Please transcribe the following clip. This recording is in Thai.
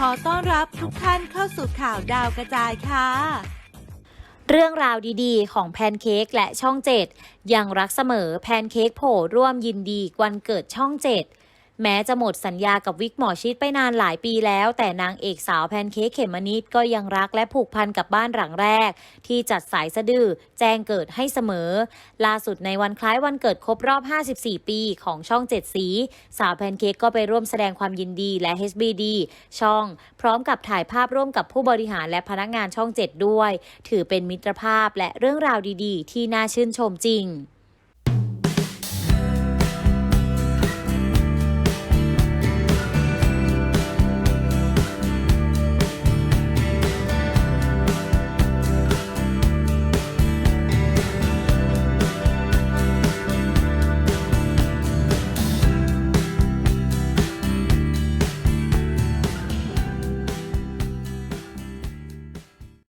ขอต้อนรับทุกท่านเข้าสู่ข่าวดาวกระจายค่ะ เรื่องราวดีๆ ของแพนเค้กและช่องเจ็ดยังรักเสมอแพนเค้กโผล่ร่วมยินดีวันเกิดช่องเจ็ด แม้จะหมดสัญญากับวิกหมอชิดไปนานหลายปีแล้ว แต่นางเอกสาวแพนเค้กเขมมะนิดก็ยังรักและผูกพันกับบ้านหลังแรก ที่จัดสายสะดือแจ้งเกิดให้เสมอ ล่าสุดในวันคล้ายวันเกิดครบรอบ 54 ปีของช่องเจ็ดสี สาวแพนเค้กก็ไปร่วมแสดงความยินดีและ HBD ช่อง พร้อมกับถ่ายภาพร่วมกับผู้บริหารและพนักงานช่องเจ็ดด้วย ถือเป็นมิตรภาพและเรื่องราวดีๆ ที่น่าชื่นชมจริง